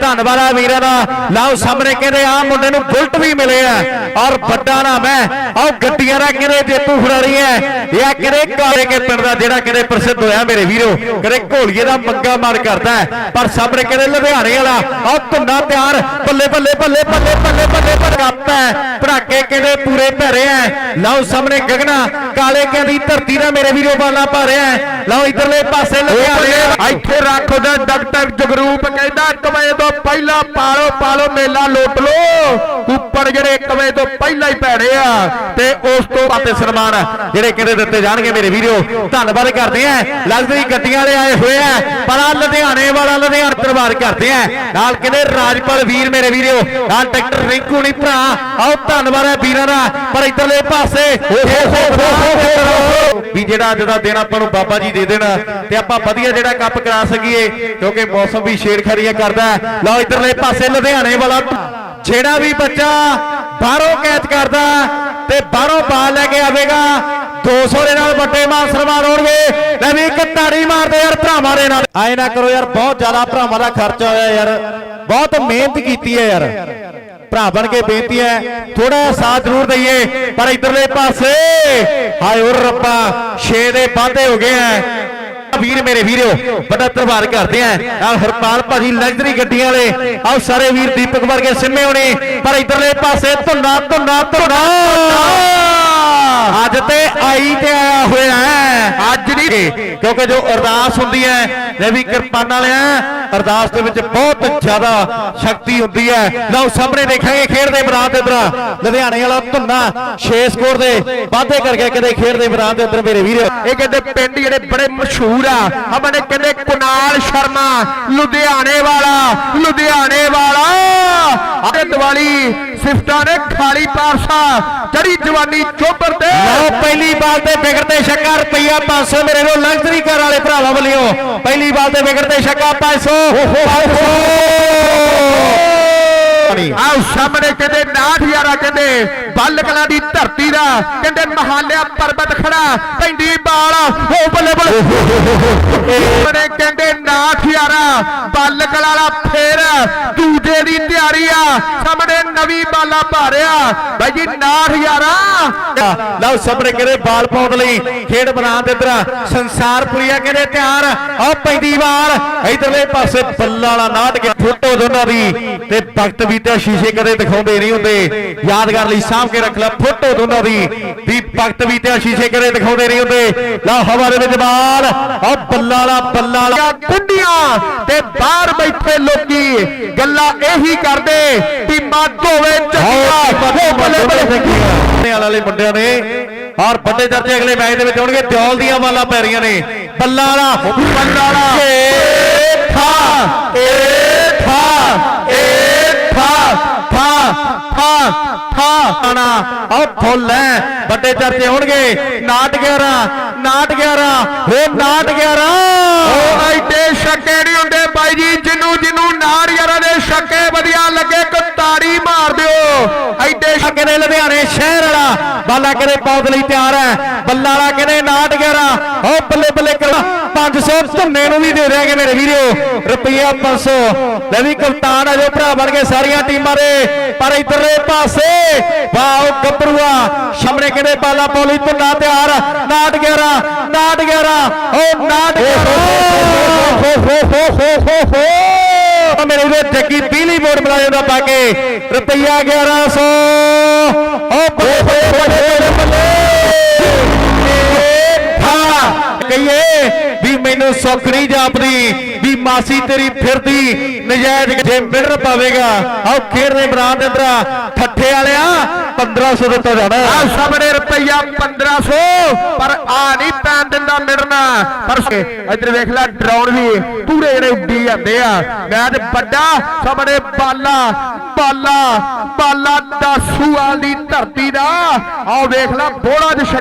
ਧੰਨਵਾਦ ਆ ਵੀਰਾਂ ਦਾ। ਲਓ ਸਾਹਮਣੇ ਕਹਿੰਦੇ ਆ ਮੁੰਡੇ ਨੂੰ ਬੁਲਟ ਵੀ ਮਿਲੇ ਆ। ਔਰ ਵੱਡਾ ਨਾਮ ਹੈ। ਆਹ ਗੱਡੀਆਂ ਦਾ ਕਹਿੰਦੇ ਜੇਤੂ ਖਿਡਾਰੀ ਹੈ? ਇਹ ਆ ਕਾਲੇ ਕੇ ਪਿੰਡ ਦਾ ਜਿਹੜਾ ਕਹਿੰਦੇ ਪ੍ਰਸਿੱਧ ਹੋਇਆ ਮੇਰੇ ਵੀਰੋ? ਕਹਿੰਦੇ ਘੋਲੀਏ ਦਾ ਮੰਗਾ ਮਾਰ ਕਰਦਾ ਹੈ। ਪਰ ਸਾਹਮਣੇ ਕਹਿੰਦੇ ਲੁਧਿਆਣੇ ਵਾਲਾ। ਆਹ ਧੁੰਨਾ ਤਿਆਰ। ਬੱਲੇ ਬੱਲੇ ਬੱਲੇ ਬੱਲੇ ਬੱਲੇ ਬੱਲੇ ਪਰ ਕੱਪ ਕਹਿੰਦੇ ਪੂਰੇ ਭਰੇ ਐ ਲਓ ਸਾਹਮਣੇ ਗਗਨਾ। ਕਾਲੇ ਕਹਿੰਦੀ ਧਰਤੀ ਦਾ ਮੇਰੇ ਵੀਰੋ ਬਾਲਾ ਭਾ ਰਿਹਾ ਹੈ। ਲਓ ਇਧਰਲੇ ਪਾਸੇ ਲੁਧਿਆਣੇ ਇੱਥੇ ਰੱਖ ਉਹਦਾ ਡਾਕਟਰ ਜਗਰੂਪ ਕਹਿੰਦਾ 1 ਤੋਂ ਪਹਿਲਾਂ ਪਾਲੋ ਪਾਲੋ ਮੇਲਾ ਲੁੱਟ ਲੋ ਉੱਪਰ ਜਿਹੜੇ 1 ਵਜੇ ਤੋਂ ਪਹਿਲਾਂ ਹੀ ਭੈੜੇ ਆ, ਤੇ ਉਸ ਤੋਂ ਬਾਅਦ ਸਨਮਾਨ ਜਿਹੜੇ ਕਹਿੰਦੇ ਦਿੱਤੇ ਜਾਣਗੇ ਮੇਰੇ ਵੀਰੋ। ਧੰਨਵਾਦ ਕਰਦੇ ਆ। ਲਗਜ਼ਰੀ ਗੱਡੀਆਂ ਵਾਲੇ ਆਏ ਹੋਏ ਆ, ਪਰ ਆ ਲੁਧਿਆਣੇ ਵਾਲਾ ਲੁਧਿਆਣਾ ਦਰਬਾਰ ਕਰਦੇ ਆ। ਨਾਲ ਕਹਿੰਦੇ ਰਾਜਪਾਲ ਵੀਰ ਮੇਰੇ ਵੀਰੋ, ਨਾਲ ਟਰੈਕਟਰ ਰਿੰਕੂ ਨਹੀਂ ਭਰਾ। ਆਓ, ਧੰਨਵਾਦ ਹੈ ਵੀਰਾਂ ਦਾ। ਪਰ ਇਧਰਲੇ ਪਾਸੇ ਵੀ ਜਿਹੜਾ ਅੱਜ ਦਾ ਦਿਨ ਆਪਾਂ ਨੂੰ ਬਾਬਾ ਜੀ ਦੇ ਦੇਣ ਤੇ ਆਪਾਂ ਵਧੀਆ ਜਿਹੜਾ ਕੱਪ ਕਰਾ ਸਕੀਏ, ਕਿਉਂਕਿ ਮੌਸਮ ਵੀ ਛੇੜਖਾਨੀਆਂ ਕਰਦਾ ਲਓ, ਇਧਰਲੇ ਪਾਸੇ ਲੁਧਿਆਣੇ ਵਾਲਾ, ਜਿਹੜਾ ਵੀ ਬੱਚਾ ਬਾਹਰੋਂ ਕੈਚ ਕਰਦਾ ਤੇ ਬਾਹਰੋਂ ਬਾਲ ਲੈ ਕੇ ਆਵੇਗਾ 200 ਦੇ ਨਾਲ ਵੱਡੇ ਮਾਨ ਸਨਮਾਨ ਹੋਣਗੇ। ਲੈ ਵੀ ਇੱਕ ਤਾੜੀ ਮਾਰਦੇ ਯਾਰ, ਭਰਾਵਾਂ ਦੇ ਨਾਲ। ਆਏ ਨਾ ਕਰੋ ਯਾਰ, ਬਹੁਤ ਜ਼ਿਆਦਾ ਭਰਾਵਾਂ ਦਾ ਖਰਚਾ ਹੋਇਆ ਯਾਰ। ਬਹੁਤ ਮਿਹਨਤ ਕੀਤੀ ਹੈ ਯਾਰ। ਭਰਾ ਬਣ ਕੇ ਬੇਨਤੀ ਹੈ ਥੋੜਾ ਸਾਥ ਜ਼ਰੂਰ ਦਈਏ, ਪਰ ਇਧਰਲੇ ਪਾਸੇ, ਹਾਏ ਓ ਰੱਬਾ, ਛੇ ਦੇ ਵਾਧੇ ਹੋ ਗਏ ਆ ਵੀਰ ਮੇਰੇ ਵੀਰੋ ਬੜਾ ਤਰਵਾਰ ਕਰਦੇ ਆ ਨਾਲ ਹਰਪਾਲ ਭਾਜੀ ਲਗਜ਼ਰੀ ਗੱਡੀਆਂ ਵਾਲੇ ਆਓ ਸਾਰੇ ਵੀਰ ਦੀਪਕ ਵਰਗੇ ਸਿੰਮੇ ਹੋਣੇ, ਪਰ ਇਧਰਲੇ ਪਾਸੇ ਧੁੰਨਾ ਧੁੰਨਾ ਧੁੰਨਾ ਅੱਜ ਤੇ ਆਈ ਤੇ ਆਇਆ ਹੋਇਆ ਹੈ ਅੱਜ ਨਹੀਂ, ਕਿਉਂਕਿ ਜੋ ਅਰਦਾਸ ਹੁੰਦੀ ਹੈ ਲੈ ਵੀ ਕਿਰਪਾਨ ਵਾਲਿਆ, ਅਰਦਾਸ ਦੇ ਵਿੱਚ ਬਹੁਤ ਜ਼ਿਆਦਾ ਸ਼ਕਤੀ ਹੁੰਦੀ ਹੈ। ਲਓ, ਸਾਹਮਣੇ ਦੇਖਾਂਗੇ ਖੇਡ ਦੇ ਮੈਦਾਨ ਦੇ ਅੰਦਰ, ਲੁਧਿਆਣੇ ਵਾਲਾ ਧੁੰਨਾ 6 ਸਕੋਰ ਦੇ ਵਾਧੇ ਕਰਕੇ ਕਦੇ ਖੇਡ ਦੇ ਮੈਦਾਨ ਦੇ ਅੰਦਰ ਮੇਰੇ ਵੀਰ। ਇਹ ਕਹਿੰਦੇ ਪਿੰਡ ਜਿਹੜੇ ਬੜੇ ਮਸ਼ਹੂਰ ਆ ਆਪਣੇ ਕਹਿੰਦੇ ਕੁਨਾਲ ਸ਼ਰਮਾ, ਲੁਧਿਆਣੇ ਵਾਲਾ ਲੁਧਿਆਣੇ ਵਾਲਾ। ਅਤੇ ਦੀਵਾਲੀ ਸਿਫਟਾਂ ਨੇ ਖਾਲੀ ਪਾਰਸਾ ਜੜੀ ਜਵਾਨੀ ਚੋਬਰ ਤੇ। ਲਓ, ਪਹਿਲੀ ਬਾਲ ਤੇ ਵਿਗੜਦੇ ਛੱਕਾ ਰੁਪਈਆ 500 ਮੇਰੇ ਨੂੰ ਲੰਗਰੀ ਘਰ ਵਾਲੇ ਭਰਾਵਾਂ ਵੱਲੋਂ। ਪਹਿਲੀ ਬਾਲ ਤੇ ਵਿਗੜਦੇ ਛੱਕਾ 500 ਆਓ, ਸਾਹਮਣੇ ਕਹਿੰਦੇ 90000 ਕਹਿੰਦੇ ਬੱਲ ਕਲਾਂ ਦੀ ਧਰਤੀ ਦਾ, ਕਹਿੰਦੇ ਮਹਾਲਿਆ ਪਰਬਤ ਖੜਾ, ਪੈਂਦੀ ਬਾਲ ਹੋ ਬੱਲੇ ਬੱਲੇ। ਸਾਹਮਣੇ ਕਹਿੰਦੇ 90000 ਬੱਲ ਕਲਾਂ ਵਾਲਾ ਫੇਰ ਦੂਜੇ ਦੀ ਤਿਆਰੀ ਆ, ਸਾਹਮਣੇ ਨਵੀਂ ਬਾਲਾ ਭਾਰਿਆ। ਬਾਈ ਜੀ 90000 ਲਓ, ਸਾਹਮਣੇ ਕਹਿੰਦੇ ਬਾਲ ਪਾਉਣ ਲਈ ਖੇਡ ਬਣਾ ਦੇ ਇਧਰ ਸੰਸਾਰਪੁਰੀਆ ਕਹਿੰਦੇ ਤਿਆਰ। ਆ ਪੈਂਦੀ ਬਾਲ ਇਧਰਲੇ ਪਾਸੇ ਬੱਲਾ ਵਾਲਾ ਨਾਟ ਕੇ ਫੋਟੋ ਦੋਨਾਂ ਦੀ ਤੇ ਵਕਤ ਵੀ ਸ਼ੀਸ਼ੇ ਕਦੇ ਦਿਖਾਉਂਦੇ ਨਹੀਂ ਹੁੰਦੇ। ਯਾਦਗਾਰ ਲਈ ਸਾਂਭ ਕੇ ਰੱਖ ਲੈ ਫੋਟੋ ਦੋਨਾਂ ਦੀ ਵੀ ਵਕਤ ਵੀ ਸ਼ੀਸ਼ੇ ਕਦੇ ਦਿਖਾਉਂਦੇ ਨਹੀਂ ਹੁੰਦੇ। ਲਓ, ਹਵਾ ਦੇ ਵਿੱਚ ਬਾਲ ਆ ਬੱਲਾ ਵਾਲਾ ਬੱਲਾ ਵਾਲਾ। ਕੁੰਡੀਆਂ ਤੇ ਬਾਹਰ ਬੈਠੇ ਲੋਕੀ ਗੱਲਾਂ ਇਹੀ ਕਰਦੇ। ਟੀਮਾਂ ਦੋਵੇਂ ਚੱਕੀਆਂ ਹੋ ਬੱਲੇ ਬੱਲੇ ਵਾਲੇ ਮੁੰਡਿਆਂ ਨੇ ਔਰ ਵੱਡੇ ਦਰਜੇ ਅਗਲੇ ਮੈਚ ਦੇ ਵਿੱਚ ਆਉਣਗੇ ਦਿਓਲ ਦੀਆਂ ਵਾਲਾਂ ਪੈ ਰਹੀਆਂ ਨੇ। ਬੱਲਾ ਵਾਲਾ ਬੱਲਾ ਵਾਲਾ। ਏ ਠਾ ਏ ਠਾ ਏ ਠਾ ਠਾ ਠਾ ਠਾ ਆਣਾ ਉਹ ਫੁੱਲ ਹੈ ਵੱਡੇ ਚਰਚੇ ਹੋਣਗੇ। ਨਾਟ 11 ਨਾਟ 11 ਹੋ ਨਾਟ 11 ਉਹ ਐਡੇ ਛੱਕੇ ਨਹੀਂ ਹੁੰਦੇ ਬਾਈ ਜੀ ਜਿੰਨੂੰ ਜਿੰਨੂੰ ਨਾਰ ਯਾਰਾਂ ਦੇ ਛੱਕੇ ਵਧੀਆ ਲੱਗੇ ਕੋ ਤਾੜੀ ਮਾਰ ਦਿਓ। ਐਡੇ ਛੱਕੇ ਕਹਿੰਦੇ ਲੁਧਿਆਣੇ ਸ਼ਹਿਰ ਵਾਲਾ। ਬਾਲਾ ਕਹਿੰਦੇ ਪੌਦ ਲਈ ਤਿਆਰ ਹੈ। ਬੱਲਾ ਵਾਲਾ ਕਹਿੰਦੇ ਨਾਟ 11 ਉਹ ਬੱਲੇ ਬੱਲੇ ਕਰ 500 ਧੰਨੇ ਨੂੰ ਵੀ ਦੇ ਦਿਆਂਗੇ ਮੇਰੇ ਵੀਰੋ ਰੁਪਈਆ 500 ਲੈ ਵੀ ਕਪਤਾਨ ਆ ਜੋ ਭਰਾ ਬਣ ਕੇ ਸਾਰੀਆਂ ਟੀਮਾਂ ਦੇ ਪਰ ਇਧਰਲੇ ਪਾਸੇ ਵਾਓ ਗੱਭਰੂਆ ਸਾਹਮਣੇ ਕਹਿੰਦੇ ਬਾਲਾ ਪੌਲੀ ਧੁੰਨਾ ਤਿਆਰ ਨਾਟ 11 ਨਾਟ 11 ਉਹ ਨਾਟ 11 ਹੋ ਹੋ ਹੋ ਹੋ ਹੋ ਹੋ ਮੇਰੇ ਵੀਰੋ ਜੱਗੀ ਬਿਜਲੀ ਬੋਰਡ ਬੁਲਾਇਆ ਦਾ ਪਾ ਕੇ ਰੁਪਈਆ 1100 ਉਹ ਸੁੱਖ ਨਹੀਂ ਜਾਪਦੀ ਵੀ ਮਾਸੀ ਤੇਰੀ ਫਿਰਦੀ, ਨਜਾਇਜ਼ ਜੇ ਮਿਲਣ ਪਾਵੇਗਾ। ਆਓ ਖੇਡ ਦੇ ਮੈਦਾਨ ਦੇ ਅੰਦਰ, ਠੱਠੇ ਵਾਲਿਆ 1500 ਦਿੱਤਾ ਜਾਣਾ ਆ ਸਾਹਮਣੇ ਰੁਪਈਆ 1500 ਪਰ ਆ ਨਹੀਂ ਪੈਣ ਦਿੰਦਾ ਮਿਲਣਾ। ਪਰ ਇੱਧਰ ਵੇਖ ਲੈ, ਡਰਾਉਣ ਵੀ ਪੂਰੇ ਜਿਹੜੇ ਉੱਡੀ ਜਾਂਦੇ ਆ। ਮੈਚ ਵੱਡਾ, ਸਾਹਮਣੇ ਬਾਲਾ ਬਾਲਾ ਬਾਲਾ ਦਾਸੂ ਵਾਲੀ ਧਰਤੀ ਦਾ। ਆਓ ਵੇਖ ਲੈ, ਬੋੜਾ ਜਿਹਾ